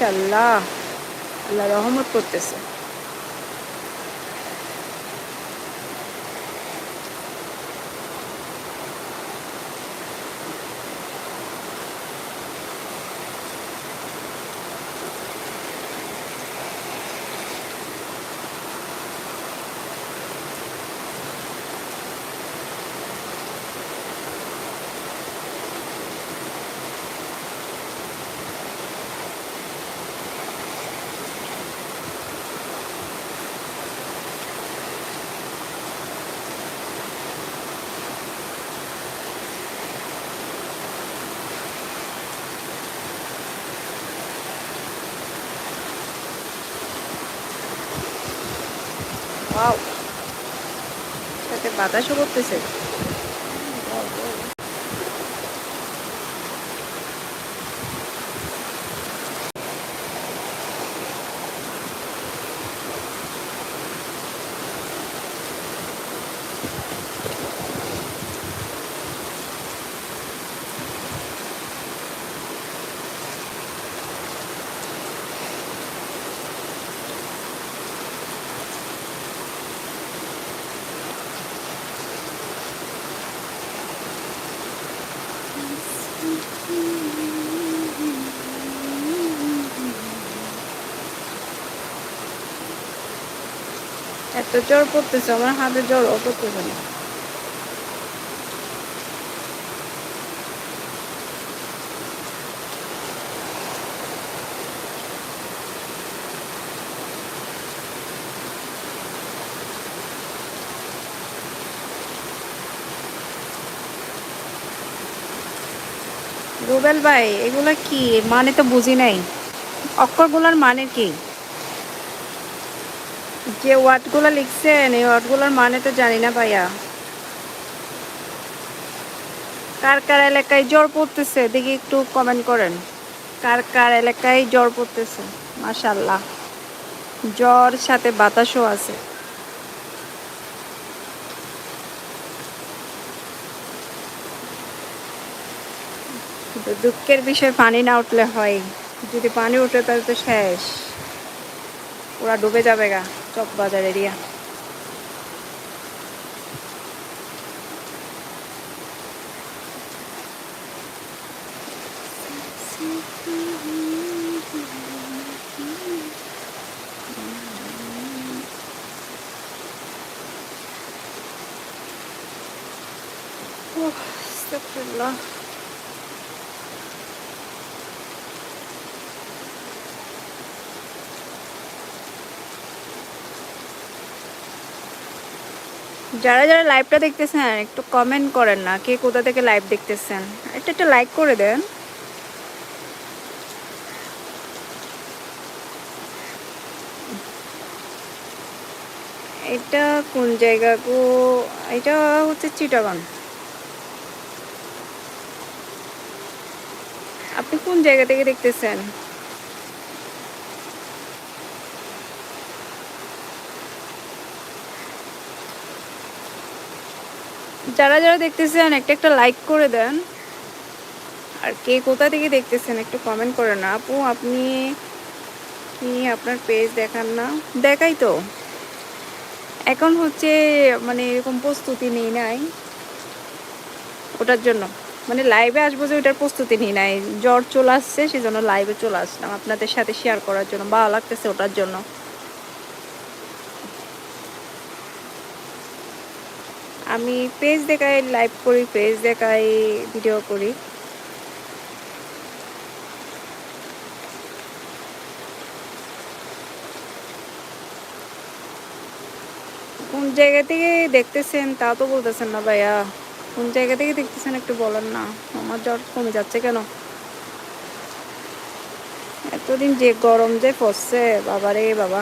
মাশাল্লাহ আল্লাহ রহমত করতেছে। সাথে বাতাসও করতেছে। এত জ্বর পড়তেছে, আমার হাতে জ্বর পড়তেছে না রুবেল ভাই, এগুলা কি? মানে তো বুঝি নাই। অক্ষরগুলোর মানে কি? যে ওয়ার্ডগুলো লিখছেন, এই ওয়ার্ডগুলোর মানে তো জানি না ভাইয়া। কার কার এলাকায় জ্বর পড়তেছে, দেখি একটু কমেন্ট করেন। কার কার এলাকায় জ্বর পড়তেছে মাশাল্লাহ জ্বর সাথে বাতাসও আছে। দুঃখের বিষয়, পানি না উঠলে হয়। যদি পানি উঠে তাহলে তো শেষ। ওরা ডুবে যাবে গা। Top batería. Oh, estağfurullah. যারা যারা লাইভটা দেখতেছেন, একটু কমেন্ট করেন না, কে কোথা থেকে লাইভ দেখতেছেন। একটা একটা লাইক করে দেন। এটা কোন জায়গা গো? এটা হচ্ছে চিটাগাং। আপনি কোন জায়গা থেকে দেখতেছেন? যারা যারা দেখতেছেন, একটা একটা লাইক করে দেন। আর কে কোথা থেকে দেখতেছেন, একটু কমেন্ট করেন না। আপু, আপনি কি আপনার পেজ দেখান না? দেখাই তো। এখন হচ্ছে মানে এরকম প্রস্তুতি নেই নাই। ওটার জন্য। মানে লাইভে আসব যে ওটার প্রস্তুতি নিই নাই। জ্বর চলে আসছে, সেজন্য লাইভে চলে আসলাম। আপনাদের সাথে শেয়ার করার জন্য, ভালো লাগতেছে ওটার জন্য। আমি পেজ দেখাই লাইভ করি পেজ দেখাই ভিডিও করি। কোন জায়গা থেকে দেখতেছেন তা তো বলতেছেন না ভাইয়া। কোন জায়গা থেকে দেখতেছেন একটু বলেন না। আমার জ্বর কমে যাচ্ছে কেন? এতদিন যে গরম যে পড়ছে, বাবারে বাবা।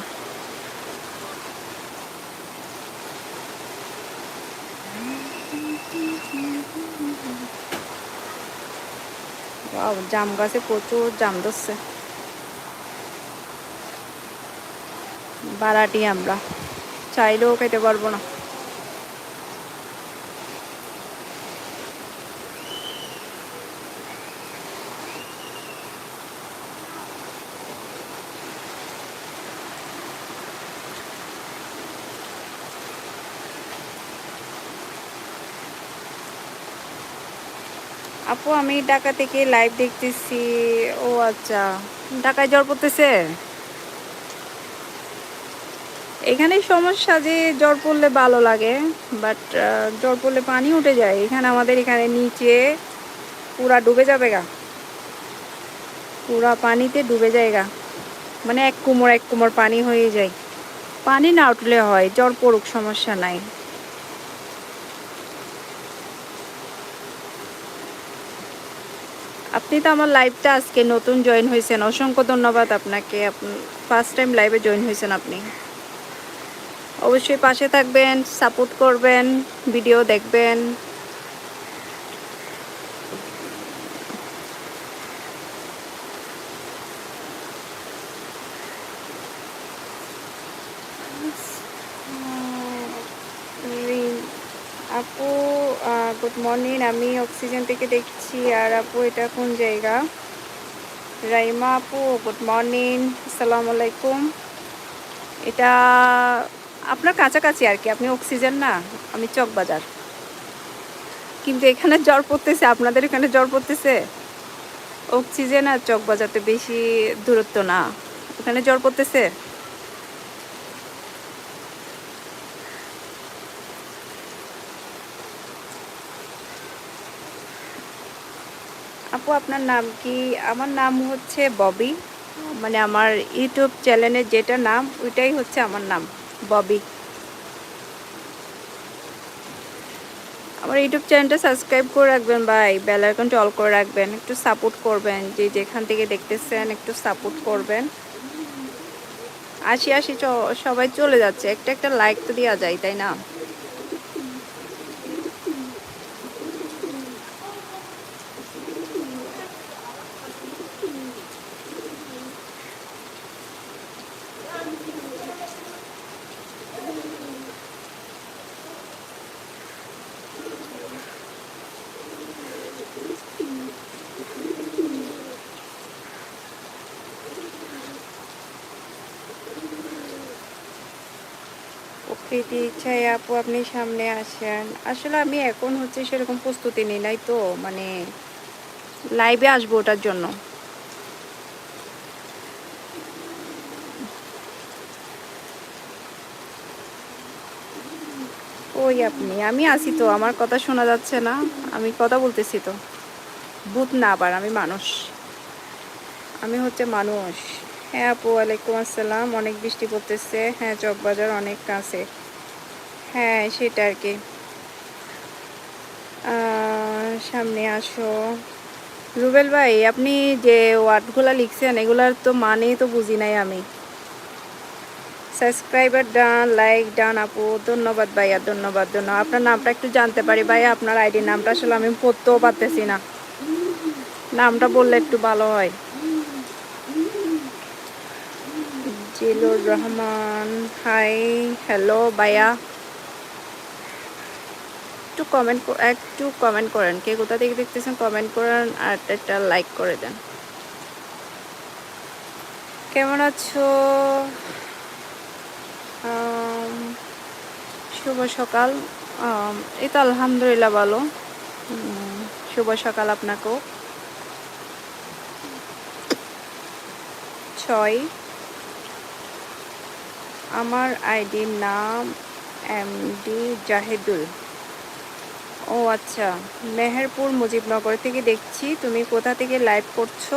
জাম গাছে প্রচুর জাম ধরছে বারাটি আমরা চাইলেও খেতে পারব না আপু, আমি ঢাকা থেকে লাইভ দেখতেছি। ও আচ্ছা। ঢাকায় জ্বর পড়তেছে? এখানে সমস্যা যে জ্বর পড়লে ভালো লাগে বাট জ্বর পড়লে পানি উঠে যায়। এখানে আমাদের এখানে নিচে পুরা ডুবে যাবে গা। পুরা পানিতে ডুবে যায় গা। মানে এক কুমোর এক কুমোর পানি হয়ে যায়। পানি না উঠলে হয়, জ্বর পড়ুক, সমস্যা নাই। আপনি তো আমার লাইভটা আজকে নতুন জয়েন হয়েছেন। অসংখ্য ধন্যবাদ আপনাকে। ফার্স্ট টাইম লাইভে জয়েন হয়েছেন আপনি। অবশ্যই পাশে থাকবেন সাপোর্ট করবেন ভিডিও দেখবেন। আপু গুড মর্নিং আমি অক্সিজেন থেকে দেখছি। আর আপু, এটা কোন জায়গা? রাইমা আপু গুড মর্নিং আসসালামু আলাইকুম। এটা আপনার কাছাকাছি আর কি, আপনি অক্সিজেন না? আমি চকবাজার। কিন্তু এখানে জ্বর পড়তেছে, আপনাদের এখানে জ্বর পড়তেছে? অক্সিজেন আর চকবাজারতে বেশি দূরত্ব না। ওখানে জ্বর পড়তেছে? আপু, আপনার নাম কি? আমার নাম হচ্ছে ববি। মানে আমার ইউটিউব চ্যানেলের যেটা নাম, ওইটাই হচ্ছে আমার নাম, ববি। আমার ইউটিউব চ্যানেলটা সাবস্ক্রাইব করে রাখবেন ভাই, বেল আইকনটা অল করে রাখবেন, একটু সাপোর্ট করবেন, যে যেখান থেকে দেখতেছেন একটু সাপোর্ট করবেন। আসি আসি সবাই চলে যাচ্ছে, একটা একটা লাইক তো দেওয়া যায়, তাই না? প্রকৃতি ইচ্ছায় আপু আপনি সামনে আসেন। আসলে আমি এখন হচ্ছে সেরকম প্রস্তুতি নিই, নাই তো? মানে লাইভে আসব ওটার জন্য। ওই আপনি, আমি আসি তো, আমার কথা শোনা যাচ্ছে না। আমি কথা বলতেছি তো। ভূত না আবার, আমি মানুষ। আমি হচ্ছে মানুষ। হ্যাঁ আপু, ওয়ালাইকুম আসসালাম। অনেক বৃষ্টি পড়তেছে। হ্যাঁ চকবাজার অনেক কাছে। হ্যাঁ সেটা আর কি। সামনে আসো। রুবেল ভাই, আপনি যে ওয়ার্ডগুলো লিখছেন, এগুলার তো মানেই তো বুঝি নাই আমি। সাবস্ক্রাইবার ডান, লাইক ডান আপু। ধন্যবাদ ভাইয়া, ধন্যবাদ ধন্যবাদ। আপনার নামটা একটু জানতে পারি ভাইয়া, আপনার আইডি নামটা আসলে আমি পড়তেও পারতেছি না। নামটা বললে একটু ভালো হয়। জিলুর রহমান। হাই হ্যালো ভাইয়া। একটু কমেন্ট একটু কমেন্ট করেন। কে কোথা থেকে দেখতেছেন কমেন্ট করেন আর একটা লাইক করে দেন। কেমন আছো? শুভ সকাল। এই তো আলহামদুলিল্লাহ ভালো। শুভ সকাল আপনাকেও। ছয়। আমার আইডি নাম এম ডি জাহেদুল। ও আচ্ছা মেহেরপুর মুজিবনগর থেকে দেখছি, তুমি কোথা থেকে লাইভ করছ?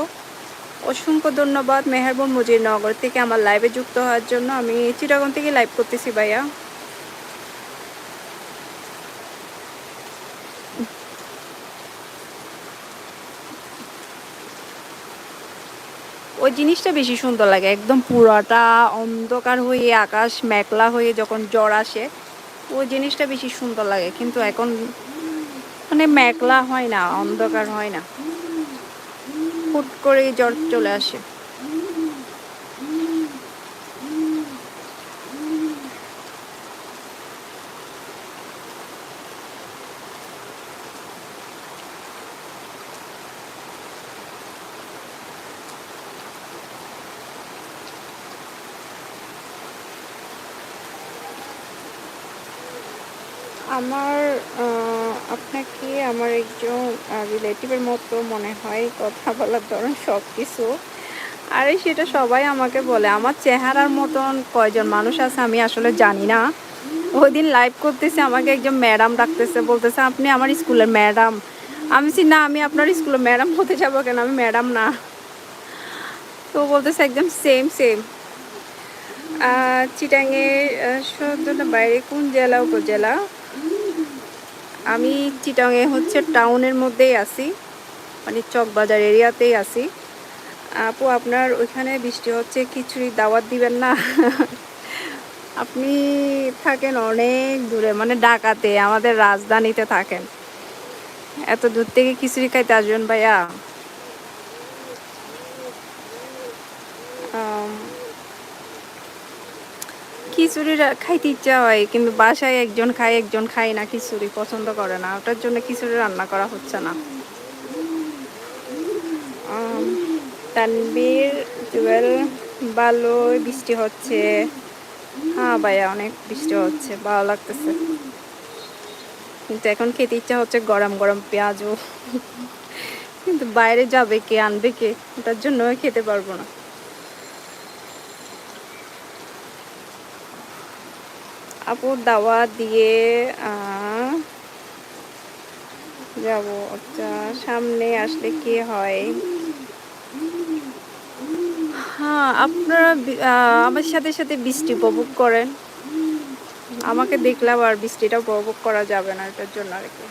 অসংখ্য ধন্যবাদ, মেহেরপুর মুজিবনগর থেকে আমার লাইভে যুক্ত হওয়ার জন্য। আমি চিটাগন থেকে লাইভ করতেছি ভাইয়া। ওই জিনিসটা বেশি সুন্দর লাগে, একদম পুরাটা অন্ধকার হয়ে, আকাশ মেঘলা হয়ে যখন জ্বর আসে, ওই জিনিসটা বেশি সুন্দর লাগে। কিন্তু এখন মানে মেঘলা হয় না, অন্ধকার হয় না। হুট করে জ্বর চলে আসে। আমার আপনাকে আমার একজন রিলেটিভের মতো মনে হয়, কথা বলার ধরন সব কিছু আরে সেটা সবাই আমাকে বলে, আমার চেহারার মতন কয়জন মানুষ আছে আমি আসলে জানি না। ওই দিন লাইভ করতেছে, আমাকে একজন ম্যাডাম ডাকতেছে, বলতেছে, আপনি আমার স্কুলের ম্যাডাম আমি বলছি, না, আমি আপনার স্কুলের ম্যাডাম হতে যাব কেন? আমি ম্যাডাম না। তো বলতেছে একদম সেম সেম চিটাঙের সদরের বাইরে কোন জেলা, উপজেলা? আমি চিটাংয়ে হচ্ছে টাউনের মধ্যেই আছি মানে চকবাজার এরিয়াতেই আছি। আপু, আপনার ওইখানে বৃষ্টি হচ্ছে, খিচুড়ি দাওয়াত দিবেন না? আপনি থাকেন অনেক দূরে মানে ঢাকাতে, আমাদের রাজধানীতে থাকেন। এত দূর থেকে খিচুড়ি খাইতে আসবেন ভাইয়া? খিচুড়ি রা- খাইতে ইচ্ছা হয়, কিন্তু বাসায় একজন খায় একজন খায় না, খিচুড়ি পছন্দ করে না। ওটার জন্য খিচুড়ি রান্না করা হচ্ছে না। তানবীর জুয়েল ভালো বৃষ্টি হচ্ছে। হ্যাঁ ভাইয়া, অনেক বৃষ্টি হচ্ছে, ভালো লাগতেছে। কিন্তু এখন খেতে ইচ্ছা হচ্ছে গরম গরম পেঁয়াজও। কিন্তু বাইরে যাবে কে, আনবে কে? ওটার জন্য খেতে পারব না। আপুর দাওয়া দিয়ে যাব। আচ্ছা সামনে আসলে কি হয়? হ্যাঁ আপনারা আমার সাথে সাথে বৃষ্টি উপভোগ করেন। আমাকে দেখলাম আর বৃষ্টিটা উপভোগ করা যাবে না, এটার জন্য আর কি।